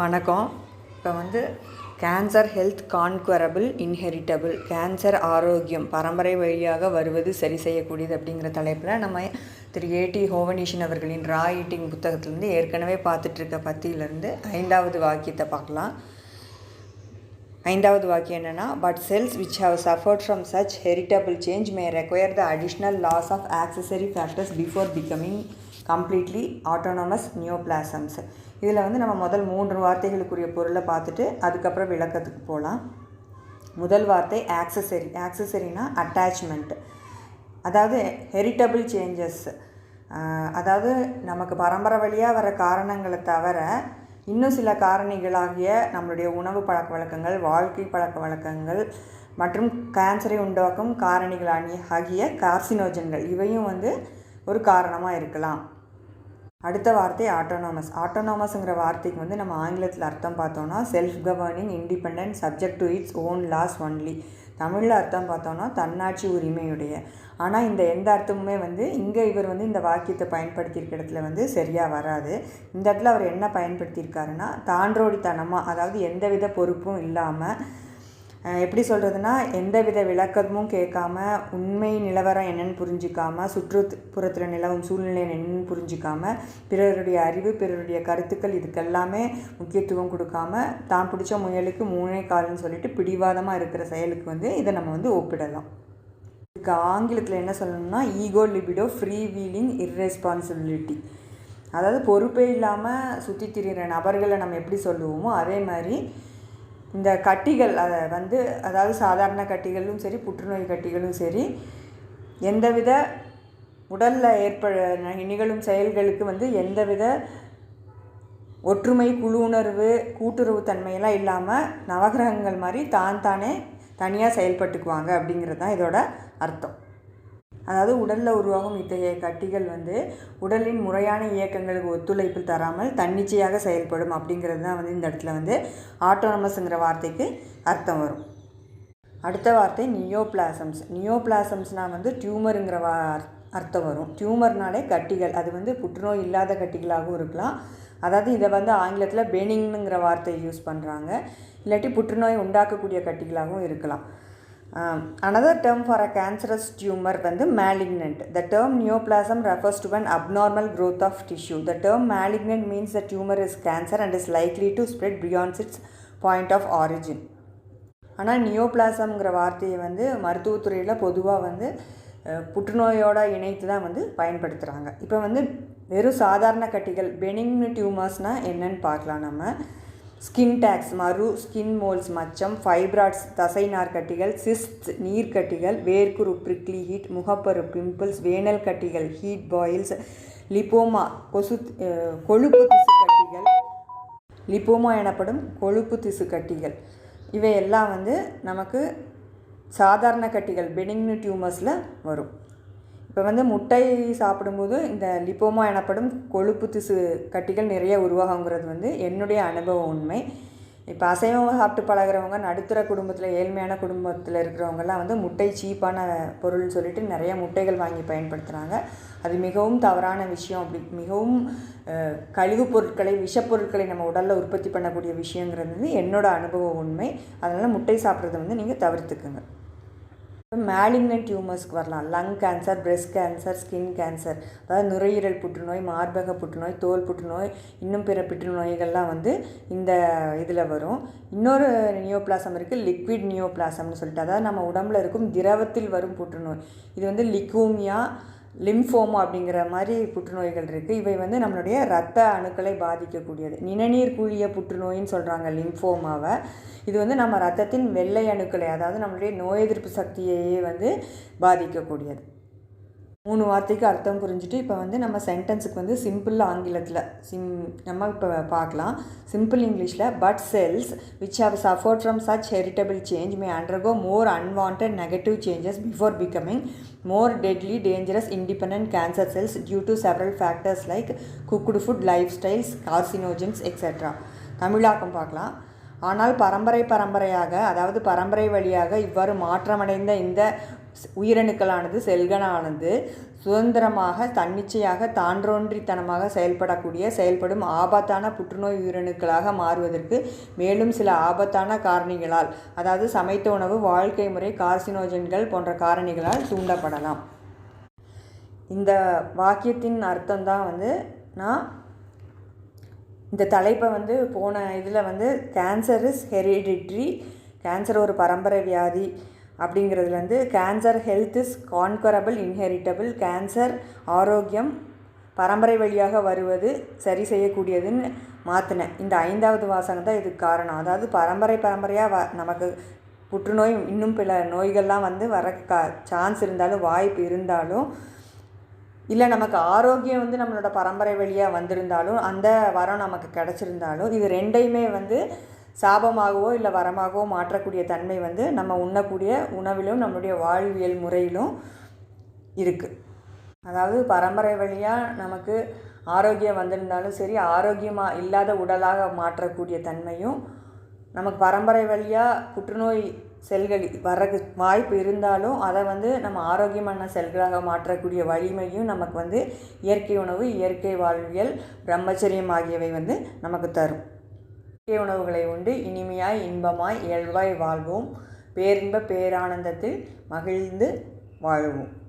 வணக்கம். இப்போ வந்து cancer health conquerable inheritable cancer ஆரோக்கியம் பரம்பரை வழியாக வருவது சரி செய்யக்கூடியது அப்படிங்கிற தலைப்பில் நம்ம திரு ஏடி ஹோவனீஷன் அவர்களின் ரா ஈட்டிங் புத்தகத்திலேருந்து ஏற்கனவே பார்த்துட்ருக்க பத்தியிலேருந்து ஐந்தாவது வாக்கியத்தை பார்க்கலாம். ஐந்தாவது வாக்கியம் என்னென்னா but cells which have suffered from such heritable change may require the additional loss of accessory factors before becoming completely autonomous neoplasms இதில் வந்து நம்ம முதல் மூன்று வார்த்தைகளுக்குரிய பொருளை பார்த்துட்டு அதுக்கப்புறம் விளக்கத்துக்கு போகலாம் முதல் வார்த்தை ஆக்சசரி ஆக்சசரினா அட்டாச்மெண்ட் அதாவது ஹெரிட்டபிள் சேஞ்சஸ் அதாவது நமக்கு பரம்பரை வழியாக வர காரணங்களை தவிர இன்னும் சில காரணிகளாகிய நம்மளுடைய உணவு பழக்க வழக்கங்கள் வாழ்க்கை பழக்க வழக்கங்கள் மற்றும் கேன்சரை உண்டாக்கும் காரணிகள் ஆகிய கார்சினோஜன்கள் இவையும் வந்து ஒரு காரணமாக இருக்கலாம். அடுத்த வார்த்தை ஆட்டோனாமஸ் ஆட்டோனாமஸ்ங்கிற வார்த்தைக்கு வந்து நம்ம ஆங்கிலத்தில் அர்த்தம் பார்த்தோம்னா self governing independent subject to its own laws only தமிழில் அர்த்தம் பார்த்தோன்னா தன்னாட்சி உரிமையுடைய. ஆனால் இந்த எந்த அர்த்தமுமே வந்து இங்கே இவர் வந்து இந்த வாக்கியத்தை பயன்படுத்தியிருக்க இடத்துல வந்து சரியாக வராது. இந்த இடத்துல அவர் என்ன பயன்படுத்தியிருக்காருன்னா தான்றோடித்தனமாக அதாவது எந்தவித பொறுப்பும் இல்லாமல் எப்படி சொல்கிறதுனா எந்தவித விளக்கமும் கேட்காம உண்மை நிலவரம் என்னென்னு புரிஞ்சிக்காம சுற்றுப்புறத்தில் நிலவும் சூழ்நிலை என்னென்னு புரிஞ்சிக்காம பிறருடைய அறிவு பிறருடைய கருத்துக்கள் இதுக்கெல்லாமே முக்கியத்துவம் கொடுக்காம தான் பிடிச்ச முயலுக்கு மூணே கால்னு சொல்லிட்டு பிடிவாதமாக இருக்கிற செயலுக்கு வந்து இதை நம்ம வந்து ஒப்பிடலாம். இதுக்கு ஆங்கிலத்தில் என்ன சொல்லணும்னா ego libido free wheeling irresponsibility. அதாவது பொறுப்பே இல்லாமல் சுற்றி திரிகிற நபர்களை நம்ம எப்படி சொல்லுவோமோ அதே மாதிரி இந்த கட்டிகள் அதை வந்து அதாவது சாதாரண கட்டிகளும் சரி புற்றுநோய் கட்டிகளும் சரி எந்தவித உடலில் ஏற்பட நிகழும் செயல்களுக்கு வந்து எந்தவித ஒற்றுமை குழு உணர்வு கூட்டுறவு தன்மையெல்லாம் இல்லாமல் நவகிரகங்கள் மாதிரி தான் தானே தனியாக செயல்பட்டுக்குவாங்க அப்படிங்கிறது தான் இதோட அர்த்தம். அதாவது உடலில் உருவாகும் இத்தகைய கட்டிகள் வந்து உடலின் முறையான இயக்கங்களுக்கு ஒத்துழைப்பு தராமல் தன்னிச்சையாக செயல்படும் அப்படிங்கிறது தான் வந்து இந்த இடத்துல வந்து ஆட்டோனமஸ்ங்கிற வார்த்தைக்கு அர்த்தம் வரும். அடுத்த வார்த்தை நியோபிளாசம்ஸ் நியோபிளாசம்ஸ்னால் வந்து டியூமருங்கிற வா அர்த்தம் வரும். டியூமர்னாலே கட்டிகள். அது வந்து புற்றுநோய் இல்லாத கட்டிகளாகவும் இருக்கலாம். அதாவது இதை வந்து ஆங்கிலத்தில் பெனிங்னுங்கிற வார்த்தையை யூஸ் பண்ணுறாங்க இல்லாட்டி புற்றுநோய் உண்டாக்கக்கூடிய கட்டிகளாகவும் இருக்கலாம். Another term for a cancerous tumor வந்து malignant the term neoplasm refers to an abnormal growth of tissue the term malignant means the tumor is cancer and is likely to spread beyond its point of origin ஆனால் நியோபிளாசம்ங்கிற வார்த்தையை வந்து மருத்துவத்துறையில் பொதுவாக வந்து அஹ், புற்றுநோயோட இணைத்து தான் வந்து பயன்படுத்துகிறாங்க இப்போ வந்து வெறும் சாதாரண கட்டிகள் பெனிங் டியூமர்ஸ்னால் என்னன்னு பார்க்கலாம் நம்ம ஸ்கின் டேக்ஸ் மறு ஸ்கின் மோல்ஸ் மச்சம் ஃபைப்ராய்ட்ஸ் தசைநார் கட்டிகள் சிஸ்ட் நீர்க்கட்டிகள் வேர்க்குரு பிரிக்லி ஹீட் முகப்பரு பிம்பிள்ஸ் வேனல் கட்டிகள் ஹீட் பாயில்ஸ் லிப்போமா கொசு கொழுப்பு திசு கட்டிகள். லிப்போமா எனப்படும் கொழுப்பு திசு கட்டிகள். இவையெல்லாம் வந்து நமக்கு சாதாரண கட்டிகள் பெனிங்னு டியூமர்ஸில் வரும். இப்போ வந்து முட்டை சாப்பிடும்போது இந்த லிப்போமா எனப்படும் கொழுப்பு திசு கட்டிகள் நிறைய உருவாகுங்கிறது வந்து என்னுடைய அனுபவ உண்மை. இப்போ அசைவம் சாப்பிட்டு பழகுறவங்க நடுத்தர குடும்பத்தில் ஏழ்மையான குடும்பத்தில் இருக்கிறவங்கலாம் வந்து முட்டை சீப்பான பொருள்னு சொல்லிட்டு நிறைய முட்டைகள் வாங்கி பயன்படுத்துகிறாங்க அது மிகவும் தவறான விஷயம். அப்படி மிகவும் கழிவுப் பொருட்களை விஷப்பொருட்களை நம்ம உடலில் உற்பத்தி பண்ணக்கூடிய விஷயங்கிறது வந்து என்னோடய அனுபவ உண்மை. அதனால் முட்டை சாப்பிட்றத வந்து நீங்கள் தவிர்த்துக்குங்க. மேலிக்னன்ட் டியூமர்ஸ்க்கு வரலாம். Lung cancer breast cancer skin cancer அதாவது நுரையீரல் புற்றுநோய் மார்பக புற்றுநோய் தோல் புற்றுநோய் இன்னும் பிற புற்றுநோய்கள்லாம் வந்து இந்த இதில் வரும். இன்னொரு நியோபிளாசம் இருக்குது லிக்விட் நியோபிளாசம்னு சொல்லிட்டு. அதாவது நம்ம உடம்புல இருக்கும் திரவத்தில் வரும் புற்றுநோய். இது வந்து லிக்கூமியா லிம்ஃபோம் அப்படிங்கிற மாதிரி புற்றுநோய்கள் இருக்குது இவை வந்து நம்மளுடைய ரத்த அணுக்களை பாதிக்கக்கூடியது. நிணநீர் குழிய புற்றுநோயின்னு சொல்கிறாங்க லிம்ஃபோமாவை. இது வந்து நம்ம ரத்தத்தின் வெள்ளை அணுக்களை அதாவது நம்மளுடைய நோய் எதிர்ப்பு சக்தியையே வந்து பாதிக்கக்கூடியது. மூணு வார்த்தைக்கு அர்த்தம் புரிஞ்சுட்டு இப்போ வந்து நம்ம சென்டென்ஸுக்கு வந்து சிம்பிள் ஆங்கிலத்தில் சிம் நம்ம இப்போ பார்க்கலாம். சிம்பிள் இங்கிலீஷில் but cells which have suffered from such heritable change may undergo more unwanted negative changes before becoming more deadly dangerous independent cancer cells due to several factors like cooked food life styles carcinogens etcetera தமிழாக்கம் பார்க்கலாம். ஆனால் பரம்பரை பரம்பரையாக அதாவது பரம்பரை வழியாக இவ்வாறு மாற்றமடைந்த இந்த உயிரணுக்களானது செல்களானது சுதந்திரமாக தன்னிச்சையாக தான்றோன்றித்தனமாக செயல்படக்கூடிய செயல்படும் ஆபத்தான புற்றுநோய் உயிரணுக்களாக மாறுவதற்கு மேலும் சில ஆபத்தான காரணிகளால் அதாவது சமைத்த உணவு வாழ்க்கை முறை கார்சினோஜன்கள் போன்ற காரணிகளால் தூண்டப்படலாம். இந்த வாக்கியத்தின் அர்த்தம் தான் வந்து நான் இந்த தலைப்பை வந்து போன இதில் வந்து கேன்சர் இஸ் ஹெரிடிட்ரி கேன்சர் ஒரு பரம்பரை வியாதி அப்படிங்கிறதுலேருந்து cancer health is conquerable inheritable cancer ஆரோக்கியம் பரம்பரை வழியாக வருவது சரி செய்யக்கூடியதுன்னு மாற்றினேன் இந்த ஐந்தாவது வாசகம் தான் இதுக்கு காரணம். அதாவது பரம்பரை பரம்பரையாக வ நமக்கு புற்றுநோய் இன்னும் பல நோய்கள்லாம் வந்து வர கா சான்ஸ் இருந்தாலும் வாய்ப்பு இருந்தாலும் இல்லை நமக்கு ஆரோக்கியம் வந்து நம்மளோட பரம்பரை வழியாக வந்திருந்தாலும் அந்த வரம் நமக்கு கிடச்சிருந்தாலும் இது ரெண்டையுமே வந்து சாபமாகவோ இல்லை வரமாகவோ மாற்றக்கூடிய தன்மை வந்து நம்ம உண்ணக்கூடிய உணவிலும் நம்மளுடைய வாழ்வியல் முறையிலும் இருக்குது அதாவது பரம்பரை வழியாக நமக்கு ஆரோக்கியம் வந்திருந்தாலும் சரி ஆரோக்கியமாக இல்லாத உடலாக மாற்றக்கூடிய தன்மையும் நமக்கு பரம்பரை வழியாக புற்றுநோய் செல்கள் வர்றதுக்கு வாய்ப்பு இருந்தாலும் அதை வந்து நம்ம ஆரோக்கியமான செல்களாக மாற்றக்கூடிய வலிமையும் நமக்கு வந்து இயற்கை உணவு இயற்கை வாழ்வியல் பிரம்மச்சரியம் ஆகியவை வந்து நமக்கு தரும். இயற்கை உணவுகளை உண்டு. இனிமையாய் இன்பமாய் இயல்பாய் வாழ்வோம். பேரின்ப பேரானந்தத்தில் மகிழ்ந்து வாழ்வோம்.